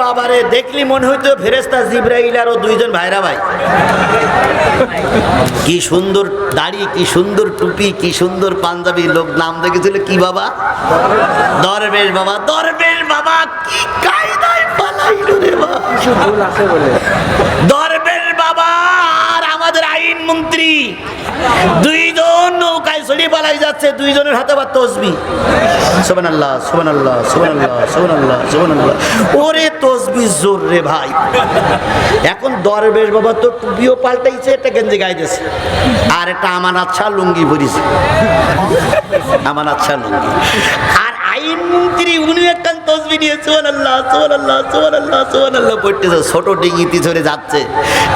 বাবারে, দেখলি মনে হইতো ফেরেস্তা জিব্রাইল আর দুইজন ভাইরা ভাই। কি সুন্দর দাড়ি, কি সুন্দর টুপি, কি সুন্দর পাঞ্জাবি, লোক নাম দেখেছিল কি বাবা? দরবেশ বাবা দরবেশ বাবা, কি কায়দায় পালাইলো রে বাবা। দরবেশ বাবা আর আমাদের আইন মন্ত্রী দুইজন নৌকায় চড়িয়ে পালাই যাচ্ছে, দুইজনের হাতে আবার তসবি। সোমান আল্লাহ সোমান আল্লাহ সোমান আল্লাহ সোমান আল্লাহ সোমান আল্লাহ ওরে তসবি জোর রে ভাই। এখন দরবেশ বাবা, তো টুপিও পাল্টাইছে, একটা গেঞ্জি গাইতেছে আর একটা আমার আচ্ছা লুঙ্গি ভরিছে আমার আচ্ছা লুঙ্গি।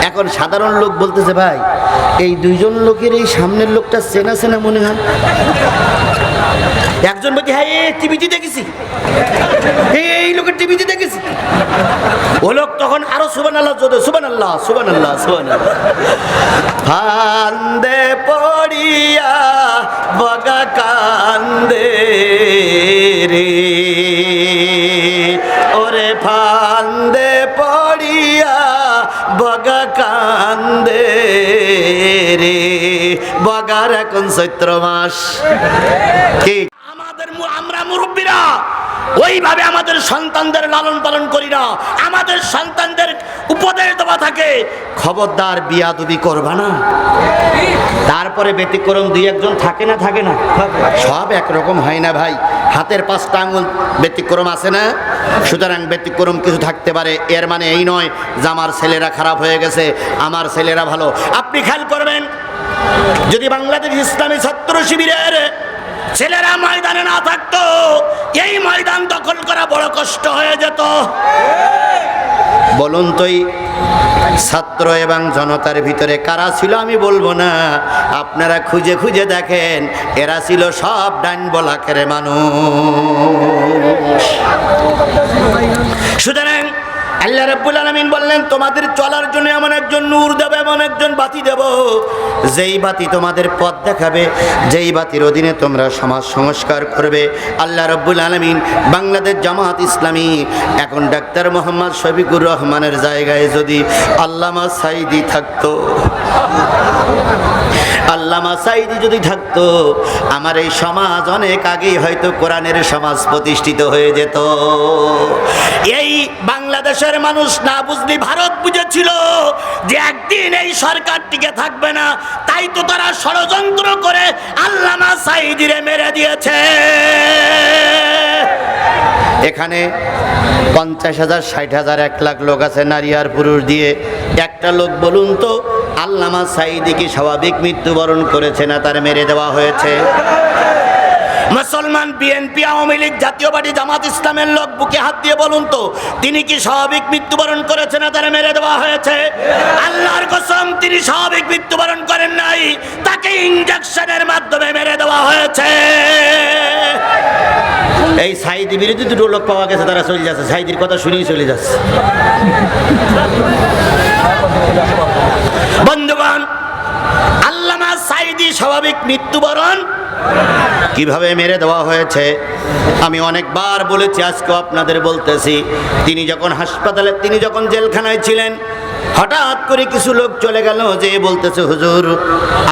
এখন সাধারণ লোক বলতেছে ভাই এই দুইজন লোকের এই সামনের লোকটা চেনা চেনা মনে হয়? একজন বলছে হ্যাঁ এ টিভিতে দেখেছি। এই, লোকের টিভিতে দেখেছি। ও লোক তখন আরও সুবান আল্লাহ চোদে সুবান আল্লাহ সুবান আল্লাহ সুবান ফান্দে পড়িয়া বগা কান্দে। রে। ওরে ফান্দে পড়িয়া, বগা কান্দে রে। বগার এখন চৈত্র মাস। কি? আমাদের আমরা মুরব্বীরা ওইভাবে আমাদের সন্তানদের লালন পালন করি না। আমাদের সন্তানদের উপদেশ দেওয়া থাকে, খবরদার বিয়াদুবি করবা না। তারপরে ব্যতিক্রম দুই একজন থাকে না থাকে না। সব একরকম হয় না ভাই। হাতের পাঁচটা আঙুল ব্যতিক্রম আছে না? সুতরাং ব্যতিক্রম কিছু থাকতে পারে। এর মানে এই নয় যে আমার ছেলেরা খারাপ হয়ে গেছে, আমার ছেলেরা ভালো। আপনি খেয়াল করবেন, যদি বাংলাদেশ ইসলামী ছাত্র শিবিরের ছেলেরা ময়দানে না থাকতো এই ময়দান দখল করা বড় কষ্ট হয়ে যেত। বলুন তোই ছাত্র এবং জনতার ভিতরে কারা ছিল আমি বলব না। আপনারা খুঁজে খুঁজে দেখেন এরা ছিল সব ডাইন বলাকের মানুষ। সুতরাং আল্লাহ রাব্বুল আলামিন বললেন, তোমাদের চলার জন্য এমন একজন নূর দেব, এমন একজন বাতি দেব। যেই বাতি তোমাদের পথ দেখাবে, যেই বাতির অধীনে তোমরা সমাজ সংস্কার করবে। আল্লাহ রাব্বুল আলামিন বাংলাদেশ জামাত ইসলামী এখন ডাক্তার মোহাম্মদ শফিকুর রহমানের জায়গায় যদি আল্লামা সাইদি থাকতো, আল্লামা সাইদি যদি থাকতো আমার এই সমাজ অনেক আগেই হয়তো কোরআনের সমাজ প্রতিষ্ঠিত হয়ে যেত। এই বাংলাদেশের মানুষ না বুঝলি ভারত বুঝেছিল যে একদিন এই সরকার টিকে থাকবে না। তাই তো তারা ষড়যন্ত্র করে আল্লামা সাইদিরে মেরে দিয়েছে। এখানে পঞ্চাশ হাজার, ষাট হাজার, এক লাখ লোক আছে, নারী আর পুরুষ দিয়ে। একটা লোক বলুন তো আল্লামা সাইদি কি স্বাভাবিক মৃত্যুবরণ করেছে না তার মেরে দেওয়া হয়েছে? মুসলমান বিএনপি, আওয়ামী লীগ, জাতীয় পার্টি, জামাত ইসলামের লোক, বুকে হাত দিয়ে বলুন তো, তিনি কি স্বাভাবিক মৃত্যুবরণ করেছে না তারা মেরে দেওয়া হয়েছে? আল্লাহর কসম, তিনি স্বাভাবিক মৃত্যুবরণ করেন নাই, তাকে ইঞ্জেকশনের মাধ্যমে মেরে দেওয়া হয়েছে। এই সাইদি বিরোধী দুটো লোক পাওয়া গেছে, তারা চলে যাচ্ছে। সাইদির কথা শুনেই চলে যাচ্ছে। বন্ধুগণ, আল্লামা সাইদি স্বাভাবিক মৃত্যুবরণ কীভাবে মেরে দেওয়া হয়েছে? আমি অনেকবার বলেছি আজকে আপনাদের বলতেছি। তিনি যখন হাসপাতালে তিনি যখন জেলখানায় ছিলেন হঠাৎ করে কিছু লোক চলে গেল যে বলতেছে, হুজুর,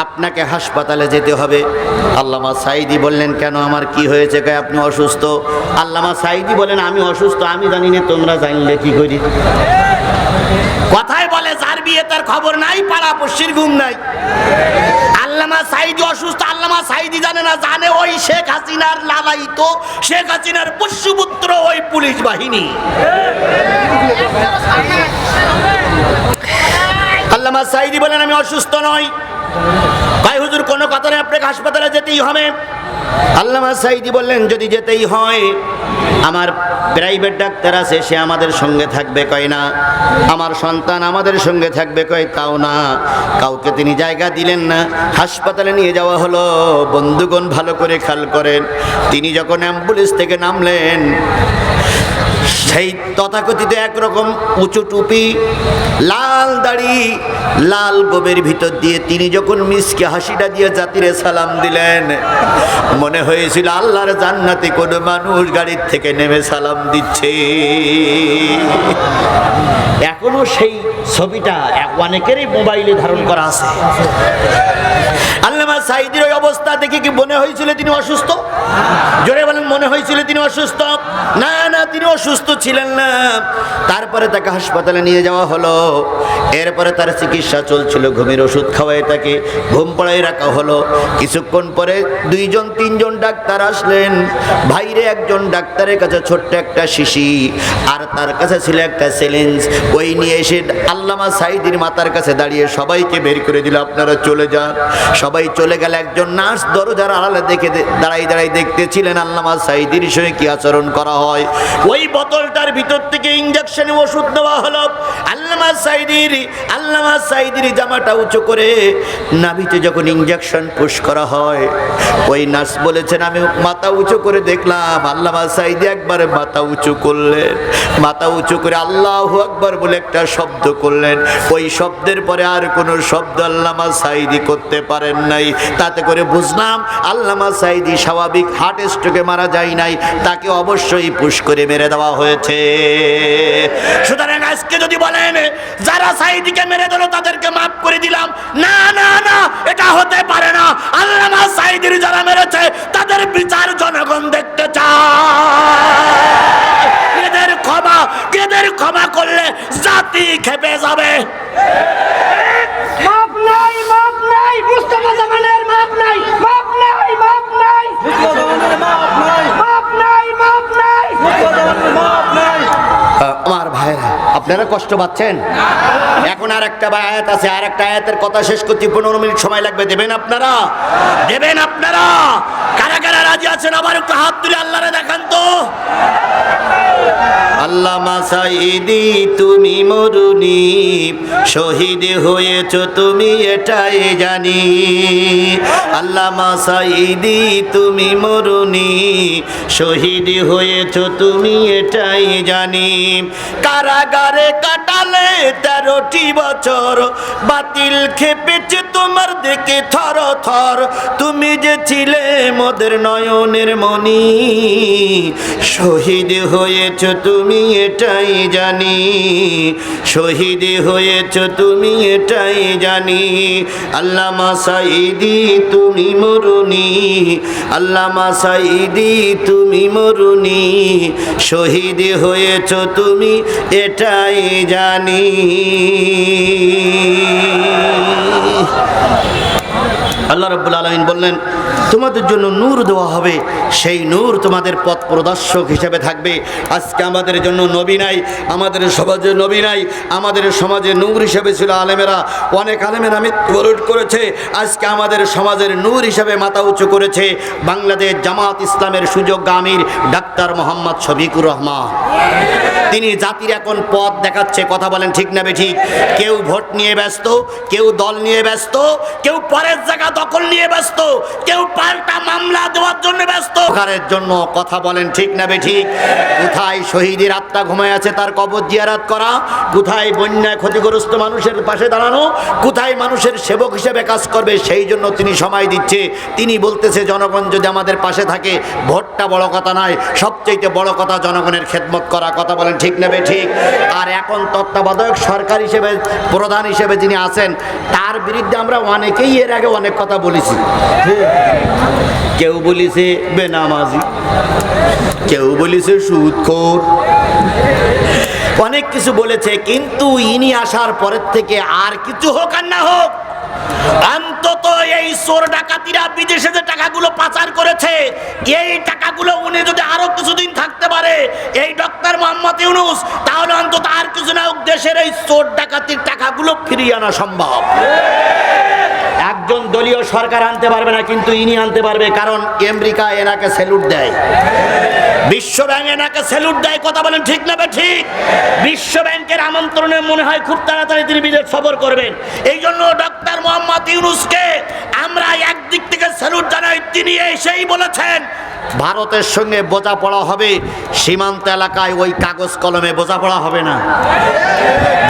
আপনাকে হাসপাতালে যেতে হবে। আল্লামা সাইদি বললেন, কেন, আমার কি হয়েছে কে? আপনি অসুস্থ? আল্লামা সাইদি বলেন, আমি অসুস্থ, আমি জানি না, তোমরা জানলে কি করি? কথায় বলে, যার বিয়ে তার খবর নাই, পাড়া পড়শির ঘুম নাই। আল্লামা সাইদি অসুস্থ, আল্লামা সাইদি জানে না, জানে ওই শেখ হাসিনার লালাইত শেখ হাসিনার পুষ্যপুত্র ওই পুলিশ বাহিনী। আল্লামা সাইদি বলেন, আমি অসুস্থ নই। ভাই হুজুর, কোনো কথা নেই আপনাকে হাসপাতালে যেতেই হবে? আল্লামা সাইদি বললেন, যদি যেতেই হয়, আমার প্রাইভেট ডাক্তার আছে, সে আমাদের সঙ্গে থাকবে। কয়, না, আমার সন্তান আমাদের সঙ্গে থাকবে। কয়, তাও না, কাউকে তিনি জায়গা দিলেন না। হাসপাতালে নিয়ে যাওয়া হলো, বন্ধুগণ ভালো করে খেয়াল করেন। তিনি যখন অ্যাম্বুলেন্স থেকে নামলেন সেই তথাকথিত একরকম উঁচু টুপি, লাল দাড়ি, লাল গোবের ভিতর দিয়ে তিনি যখন মিসকে হাসিটা দিয়ে জাতিরে সালাম দিলেন, মনে হয়েছিল আল্লাহর জান্নাতে কোনো মানুষ গাড়ির থেকে নেমে সালাম দিচ্ছে। এখনও সেই ছবিটা অনেকেরই মোবাইলে ধারণ করা আছে। আল্লামা সাইদির ওই অবস্থা দেখে কি মনে হয়েছিল তিনি অসুস্থ? জোরে বলেন, মনে হয়েছিল তিনি অসুস্থ? না না, তিনি অসুস্থ ছিলেন না। তারপরে তাকে হাসপাতালে নিয়ে যাওয়া হলো। এরপরে তার চিকিৎসা চলছিল, ঘুমের ওষুধ খাওয়াই তাকে ঘুম পড়াই রাখা হলো। কিছুক্ষণ পরে দুইজন, তিনজন ডাক্তার আসলেন। ভাইরে একজন ডাক্তারের কাছে ছোট্ট একটা শিশি আর তার কাছে ছিল একটা চ্যালেঞ্জ। ওই নিয়ে এসে আল্লামা সাইদির মাতার কাছে দাঁড়িয়ে সবাইকে বের করে দিল, আপনারা চলে যান। সবাই চলে গেল, একজন নার্স দরজার আড়ালে দেখে দাঁড়াই দাঁড়াই দেখতেছিলেন আল্লামা সাইদির সঙ্গে কি আচরণ করা হয়। ওই বোতলটার ভিতর থেকে ইঞ্জেকশনে ওষুধ দেওয়া হলো। আল্লামা সাইদির আল্লামা সাইদির জামাটা উঁচু করে নাভিতে যখন ইঞ্জেকশন পুশ করা হয়, ওই নার্স বলেছেন, আমি মাথা উঁচু করে দেখলাম। আল্লামা সাইদি একবার মাথা উঁচু করলেন। মাথা উঁচু করে আল্লাহ আকবার বলে একটা শব্দ করলেন। ওই শব্দের পরে আর কোনো শব্দ আল্লামা সাইদি করতে পারেন নাই। তাতে করে বুঝলাম, আল্লামা সাইদি স্বাভাবিক হার্ট স্ট্রোকে মারা যায় নাই, তাকে অবশ্যই পুশ করে মেরে দেওয়া হয়েছে। সুতরাং আজকে যদি বলেন, যারা সাইদিকে মেরে দিল, তাদেরকে মাফ করে দিলাম। না না না, এটা হতে পারে না। আল্লামা সাইদির যারা মেরেছে, তাদের বিচার জনগণ দেখতে চায়। এদের ক্ষমা এদের ক্ষমা করলে জাতি খেপে যাবে মাপ নাই মাপ নাই মুস্তফা জামানের মাপ নাই মাপ নাই মাপ নাই মাপ নাই মাপ নাই আমার ভাইরা আপনারা কষ্ট পাচ্ছেন? এখন আর একটা আয়াত আছে আর একটা আয়াতের কথা শেষ করতে পনেরো মিনিট সময় লাগবে, দেবেন আপনারা? দেবেন আপনারা? কারা কারা রাজি আছেন? আবার একটু হাত তুলে আল্লাহরে দেখান তো। আল্লাহ মাসাইদি তুমি মরুনি শহীদ হয়েছ তুমি, এটাই জানি। আল্লাহ মাসাইদি তুমি মরুনি শহীদ হয়েছ তুমি, এটাই জানি। কারাগারে কাটালে তেরোটি বছর, বাতিল খেপেছে তোমার দেখে থর থর। তুমি যে ছিলে মোদের নয়নের মনি শহীদ হয়েছ তুমি এটাই জানি, শহীদ হয়েছ তুমি এটাই জানি। আল্লামা সাইদি তুমি মরুনি আল্লামা সাইদি তুমি মরুনি শহীদ হয়েছ তুমি এটাই জানি। Thank you. আল্লাহ রব্বুল আলমিন বললেন, তোমাদের জন্য নূর দেওয়া হবে। সেই নূর তোমাদের পথ প্রদর্শক হিসেবে থাকবে। আজকে আমাদের জন্য নবী নাই, আমাদের সমাজে নবী নাই, আমাদের সমাজে নূর হিসেবে ছিল আলেমেরা। অনেক আলেমেরা মৃত্যুবরণ করেছে। আজকে আমাদের সমাজের নূর হিসেবে মাথা উঁচু করেছে। বাংলাদেশ জামাত ইসলামের সুযোগ আমির ডাক্তার মোহাম্মদ শফিকুর রহমান। তিনি জাতির এখন পথ দেখাচ্ছে, কথা বলেন ঠিক না ঠিক। কেউ ভোট নিয়ে ব্যস্ত, কেউ দল নিয়ে ব্যস্ত, কেউ পরের জায়গা দখল নিয়ে ব্যস্ত। কেউ পাল্টা মামলা দেওয়ার জন্য ব্যস্ত। সরকারের জন্য কথা বলেন ঠিক না বে ঠিক? কোথায় শহীদের আত্মা ঘুমায় আছে তার কবর জিয়ারাত করা? কোথায় বন্যায় ক্ষতিগ্রস্ত মানুষের পাশে দাঁড়ানো? কোথায় মানুষের সেবক হিসেবে কাজ করবে? সেই জন্য তিনি সময় দিচ্ছে। তিনি বলতেছে, জনগণ যদি আমাদের পাশে থাকে, ভোটটা বড় কথা নয় সবচেয়ে বড় কথা জনগণের খেদমত করা। কথা বলেন ঠিক নেবে ঠিক? আর এখন তত্ত্বাবধায়ক সরকার হিসেবে, প্রধান হিসেবে যিনি আছেন, তার বিরুদ্ধে আমরা অনেকেই এর আগে অনেক কথা বলেছি। কেউ বলিছে বেনামাজি, কেউ বলিছে সুদখোর। অনেক কিছু বলেছে, কিন্তু ইনি আসার পরের থেকে আর কিছু হোক আর না হোক, অন্তত এই চোর ডাকাতিরা বিদেশে যে টাকাগুলো পাচার করেছে, এই টাকাগুলো উনি যদি আরও কিছুদিন থাকতে পারে, এই ডক্টর মোহাম্মদ ইউনুস, তাহলে অন্তত আর কিছু না দেশের এই চোর ডাকাতির টাকাগুলো ফিরিয়ে আনা সম্ভব। একজন দলীয় সরকার আনতে পারবে না, কিন্তু ইনি আনতে পারবে, কারণ আমেরিকা এনাকে স্যালুট দেয়। বিশ্ব ব্যাংক এনাকে স্যালুট দেয়, কথা বলেন ঠিক না ঠিক? বিশ্ব ব্যাংকের আমন্ত্রণে মনে হয় খুব তাড়াতাড়ি তিনি বিদেশ সফর করবেন। এই জন্য ডক্টর মোহাম্মদ ইউনুসকে আমরা একদিক থেকে স্যালুট জানাই, তিনি এসেই বলেছেন ভারতের সঙ্গে বোঝাপড়া হবে সীমান্ত এলাকায় ওই কাগজ কলমে বোঝাপড়া হবে না।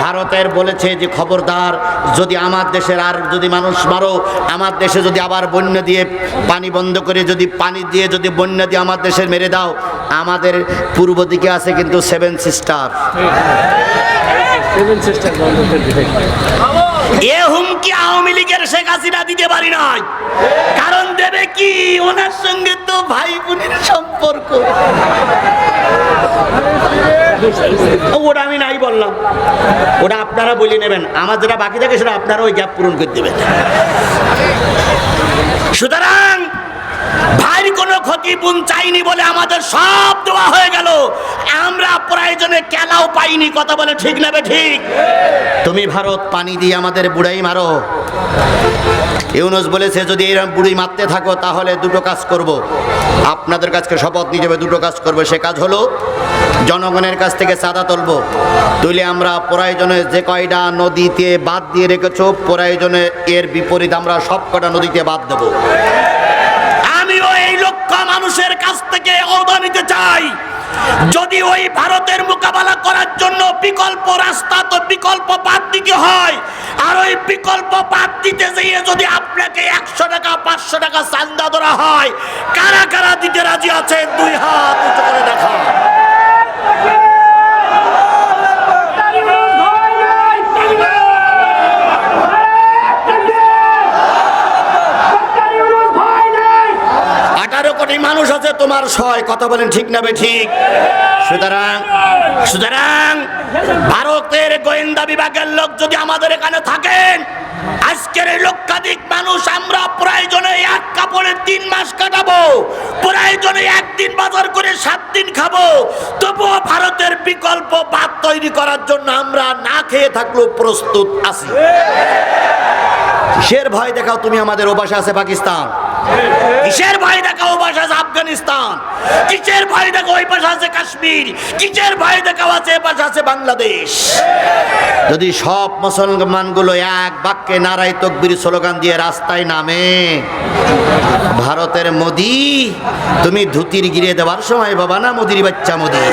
ভারতের বলেছে যে খবরদার যদি আমার দেশের আর যদি মানুষ মারো আমার দেশে যদি আবার বন্যা দিয়ে পানি বন্ধ করে যদি পানি দিয়ে যদি বন্যা দিয়ে আমার দেশের মেরে দাও আমাদের পূর্ব দিকে আছে কিন্তু seven sister. Seven sister Sheikh Hasina দিতে পারি নাই। কারণ দেবে কি? ওনার সঙ্গে তো ভাই বোনের সম্পর্ক। ওটা আমি নাই বললাম। ওটা আপনারা বলে নেবেন। আমার যেটা বাকি থাকে সেটা আপনারা ওই গ্যাপ পূরণ করে দেবেন। সুতরাং, ভাইয়ের কোনো ক্ষতিপূরণ চাইনি বলে আমাদের সব দেওয়া হয়ে গেল। আমরা প্রয়োজনে কেলাও পাইনি, কথা বলে ঠিক নেবে ঠিক? তুমি ভারত পানি দিয়ে আমাদের বুড়াই মারো। ইউনুস বলেছে, যদি এরকম বুড়ি মারতে থাকো, তাহলে দুটো কাজ করব। আপনাদের কাছকে শপথ নিয়ে যাবে, দুটো কাজ করবে। সে কাজ হলো, জনগণের কাছ থেকে চাঁদা তুলবো। তুলে আমরা প্রয়োজনে যে কয়টা নদীতে বাদ দিয়ে রেখেছ, প্রয়োজনে এর বিপরীত আমরা সব কটা নদীতে বাদ দেবো। মানুষের কাছ থেকে অবদান নিতে চাই। যদি ওই ভারতের মোকাবেলা করার জন্য বিকল্প রাস্তা, তো বিকল্প বাদ দিতে হয়। আর ওই বিকল্প বাদ দিতে যেয়ে যদি আপনাকে একশো টাকা, পাঁচশো টাকা চান্দা ধরা হয়, কারা কারা দিতে রাজি আছেন, দুই হাত উঁচু করে দেখা কোটি মানুষ আছে, তোমার ছয় কথা বলেন ঠিক না ঠিক? সুতরাং সুতরাং ভারতের গোয়েন্দা বিভাগের লোক যদি আমাদের এখানে থাকেন, আজকের এই লক্ষাধিক মানুষ আমরা প্রয়োজনে এক কাপড়ে তিন মাস কাটাবো, প্রয়োজনে একদিন বাজার করে সাত দিন খাব। তবুও ভারতের বিকল্প বাদ তৈরি করার জন্য আমরা না খেয়ে থাকলেও প্রস্তুত আছি। কিসের ভয় দেখাও তুমি আমাদের ওপাশে আছে পাকিস্তান? কিসের ভয় দেখাও ও পাশে আছে আফগানিস্তান? কিসের ভয় দেখো ওই পাশে আছে কাশ্মীর? কিসের ভয় দেখাও আছে পাশে আছে বাংলাদেশ? যদি সব মুসলমানগুলো এক বাক্যে নারাই তকবির স্লোগান দিয়ে রাস্তায় নামে, ভারতের মোদি, তুমি ধুতির গিরে দেওয়ার সময় বাবা না, মোদির বাচ্চা মোদি?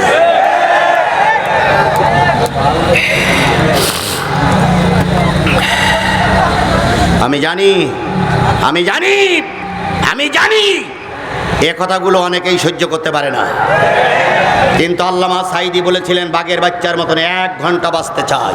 আমি জানি আমি জানি আমি জানি। এ কথাগুলো অনেকেই সহ্য করতে পারে না। কিন্তু আল্লামা সাইদি বলেছিলেন, বাঘের বাচ্চার মতন এক ঘণ্টা বাঁচতে চাই।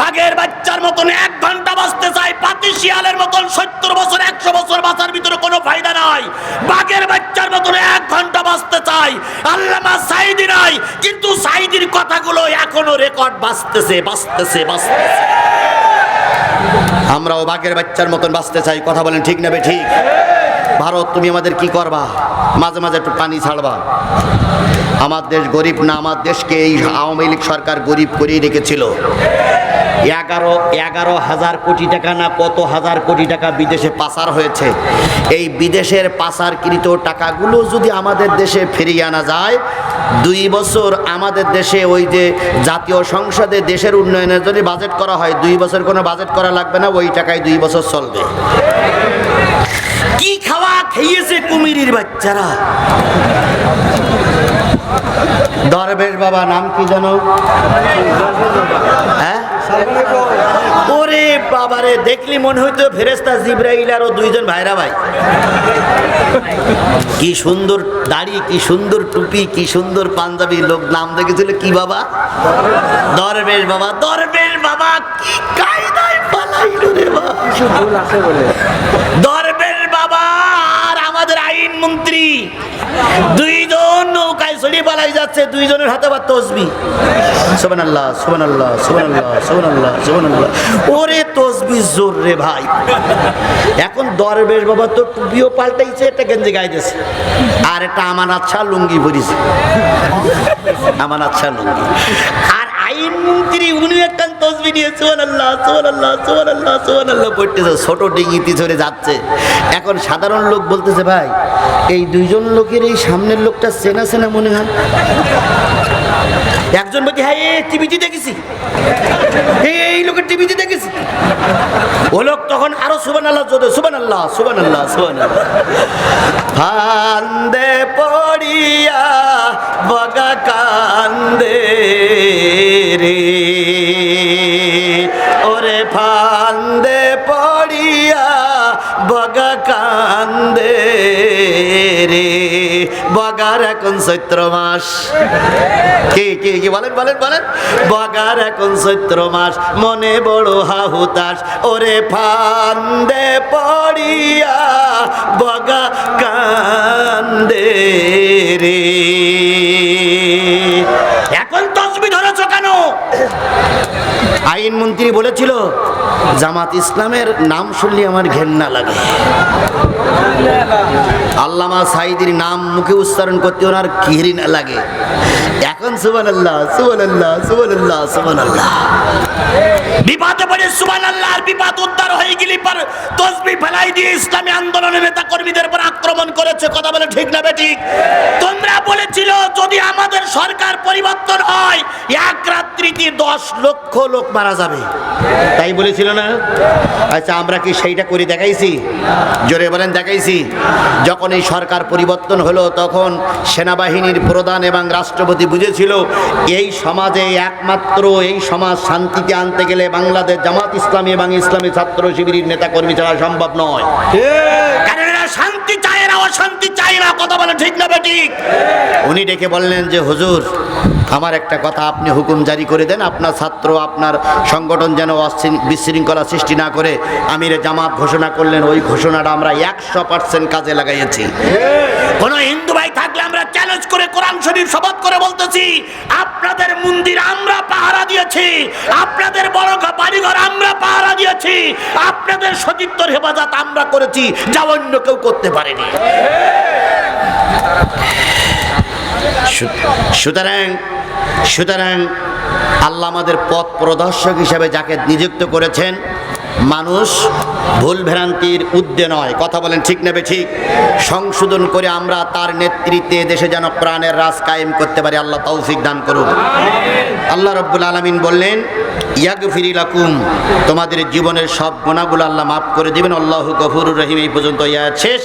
বাঘের বাচ্চার মতন এক ঘণ্টা বাঁচতে চাই, পাতি শিয়ালের মতন সত্তর বছর, একশো বছর বাঁচার ভিতরে কোনো ফায়দা নাই। বাঘের বাচ্চার মতন এক ঘণ্টা বাঁচতে চাই। আল্লামা সাইদি নাই, কিন্তু সাইদির কথাগুলো এখনও রেকর্ড বাঁচতেছে বাঁচতেছে বাঁচতেছে। আমরাও বাঘের বাচ্চার মতন বাঁচতে চাই, কথা বলেন ঠিক নেবে ঠিক? ভারত, তুমি আমাদের কি করবা? মাঝে মাঝে একটু পানি ছাড়বা। আমার দেশ গরিব না, আমার দেশকে এই আওয়ামী লীগ সরকার গরিব করেই রেখেছিল। এগারো এগারো হাজার কোটি টাকা না কত হাজার কোটি টাকা বিদেশে পাচার হয়েছে? এই বিদেশের পাচারকৃত টাকাগুলো যদি আমাদের দেশে ফিরিয়ে আনা যায়, দুই বছর আমাদের দেশে ওই যে জাতীয় সংসদে দেশের উন্নয়নের জন্য বাজেট করা হয়, দুই বছর কোনো বাজেট করা লাগবে না, ওই টাকায় দুই বছর চলবে। কি খাওয়া খেয়েছে কুমিরির বাচ্চারা? দরবেশ বাবা, নাম কি জানো হ্যাঁ? ওরে বাবারে দেখলি মনে হইতো ফেরেস্তা জিব্রাইল আর দুইজন ভাইরা ভাই। কি সুন্দর দাড়ি কি সুন্দর টুপি কি সুন্দর পাঞ্জাবি লোক নাম দেখেছিল কি বাবা? দরবেশ বাবা দরবেশ বাবা কি কায়দায় পালাইলো রে বাবা। দরবেশ বাবা আর আমাদের আইন মন্ত্রী দুইজন নৌকায় চড়িয়ে পালাই যাচ্ছে, দুইজনের হাতে আবার তসবি। সোবান আল্লাহ সোবান আল্লাহ সোবান আল্লাহ সোবান আল্লাহ সোবান আল্লাহ ওরে তসবি জোর রে ভাই। এখন দরবেশ বাবা, তো টুপিও পাল্টাইছে, একটা গেঞ্জি গাইতেছে আর একটা আমার আচ্ছা লুঙ্গি পরিছে। আমার আচ্ছা লুঙ্গি। আর পড়তেছে, ছোট চড়ে যাচ্ছে। এখন সাধারণ লোক বলতেছে, ভাই, এই দুইজন লোকের এই সামনের লোকটা চেনা চেনা মনে হয়? একজন বলছি হ্যাঁ এ টিভিতে দেখেছি। এই লোকের টিভিতে দেখেছি। ও লোক তখন আরও সুবান আল্লাহ জোরে সুবান আল্লাহ সুবান আল্লাহ সুবান ফান্দে পড়িয়া বগা কান্দে রে। চৈত্র মাস। কি কি কি, বলেন বলেন বলেন। বগার এখন চৈত্র মাস, মনে বড় হাহুতাস ওরে ফান্দে পড়িয়া বগা কান্দে আইনমন্ত্রী বলেছিল, জামাত ইসলামের নাম শুনলে আমার ঘেন্না লাগে। আল্লামা সাইদির নাম মুখে উচ্চারণ করতে ওনার ঘৃণা লাগে। এখন সুবান আল্লাহ সুবান আল্লাহ সুবান আল্লাহ সুবান আল্লাহ বিপদে পড়ে সুবান আল্লাহ আর বিপদ উদ্ধার হয়ে গেলি পর তসবি ফেলাই দিয়ে ইসলামী আন্দোলনের নেতা কর্মীদের উপর আক্রমণ করেছে। কথা বলে ঠিক না বেঠিক তোমরা বলেছিল, যদি আমাদের সরকার পরিবর্তন হয়, এক রাত্রিতে দশ লক্ষ লোক মারা যাবে। তাই বলেছিল না? আচ্ছা আমরা কি সেইটা করে দেখাইছি? জোরে বলেন, দেখাইছি। যখন এই সরকার পরিবর্তন হলো, তখন সেনাবাহিনীর প্রধান এবং রাষ্ট্রপতি বুঝেছিল, এই সমাজে একমাত্র, এই সমাজ শান্তিতে আনতে গেলে বাংলাদেশ জামাত ইসলামী এবং ইসলামী ছাত্র শিবিরের নেতা কর্মী ছাড়া সম্ভব নয়। কারণ এরা শান্তি চায় এরা অশান্তি চায় না কথা বলে ঠিক না বেঠিক। উনি ডেকে বললেন যে হুজুর আমার একটা কথা আপনি হুকুম জারি করে দেন আপনার ছাত্র আপনার সংগঠন যেন বিশৃঙ্খলা সৃষ্টি না করে আমির জামাত ঘোষণা করলেন ওই ঘোষণাটা আমরা একশো পার্সেন্ট কাজে লাগাইছি কোন হিন্দু ভাই কোরআন শরীফ শপথ করে বলতেছি, আপনাদের মন্দির আমরা পাহারা দিয়েছি, আপনাদের বড় বাড়িঘর আমরা পাহারা দিয়েছি, আপনাদের সতীত্বর হেফাজত আমরা করেছি, যা অন্য কেউ করতে পারেনি। সুতরাং সুতরাং আল্লাহ আমাদের পথ প্রদর্শক হিসাবে যাকে নিযুক্ত করেছেন মানুষ ভুল ভ্রান্তির উদ্দে নয়। কথা বলেন ঠিক নেবে ঠিক সংশোধন করে আমরা তার নেতৃত্বে দেশে যেন প্রাণের রাজ কায়েম করতে পারি। আল্লাহ তৌফিক দান করুন। আল্লাহ রব্বুল আলমিন বললেন ইয়াগ তোমাদের জীবনের সব গুণাগুলো আল্লাহ মাফ করে দিবেন। আল্লাহ গফুর রহিম এই পর্যন্ত ইয়া শেষ।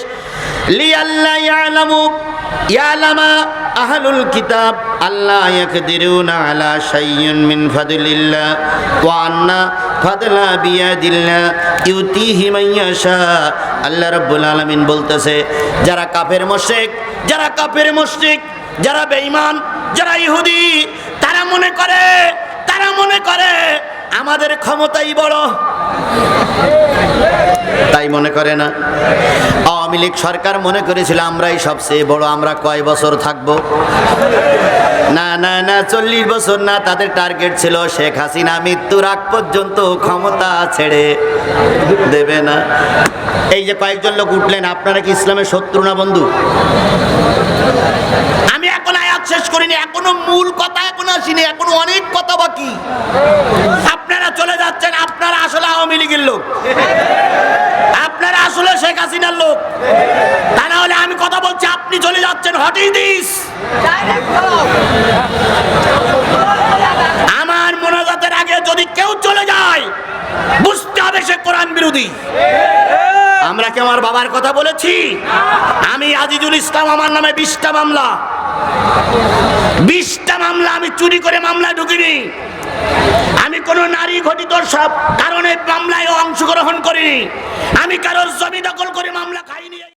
লি আল্লাহ ইয়ালামু, ইয়ালামা আহলুল কিতাব আল্লাহ ইয়াকদিরুনা আলা শাইইন মিন ফাদলিল্লাহ। ওয়া আন্না ফাদলা বিয়াদিল্লাহ ইউতিহি মান ইয়াশা। আল্লাহ রাব্বুল আলামিন বলতেছে, যারা কাফের মুশরিক, যারা কাফের মুশরিক, যারা বেঈমান, যারা ইহুদি, তারা মনে করে, তারা মনে করে, আমাদের ক্ষমতাই বড়। তাই মনে করে না। আওয়ামী লীগ সরকার মনে করেছিল, আমরাই সবচেয়ে বড়, আমরা কয় বছর থাকব? না না না, চল্লিশ বছর না, তাদের টার্গেট ছিল শেখ হাসিনা মৃত্যুর আগ পর্যন্ত ক্ষমতা ছেড়ে দেবে না। এই যে কয়েকজন লোক উঠলেন, আপনারা কি ইসলামের শত্রু না বন্ধু? আমি এখন আয়াত শেষ করিনি, এখনও মূল কথা এখন আসিনি, এখনও অনেক কথা বাকি। আপনারা চলে যাচ্ছেন, আপনারা আসলে আওয়ামী লীগের লোক। আপনারা আসলে শেখ হাসিনার লোক। আপনি চলে যাচ্ছেন হটেই দিস? আমার মোনাজাতের আগে যদি কেউ চলে যায়, বুঝতে হবে সে কোরআন বিরোধী। আমরা কি আমার বাবার কথা বলেছি? আমি আজিজুল ইসলাম, আমার নামে বিশটা মামলা। বিশটা মামলা আমি চুরি করে মামলায় ঢুকিনি। আমি কোন নারী ঘটিত সব কারণে মামলায় অংশগ্রহণ করিনি। আমি কারোর জমি দখল করে মামলা খাইনি।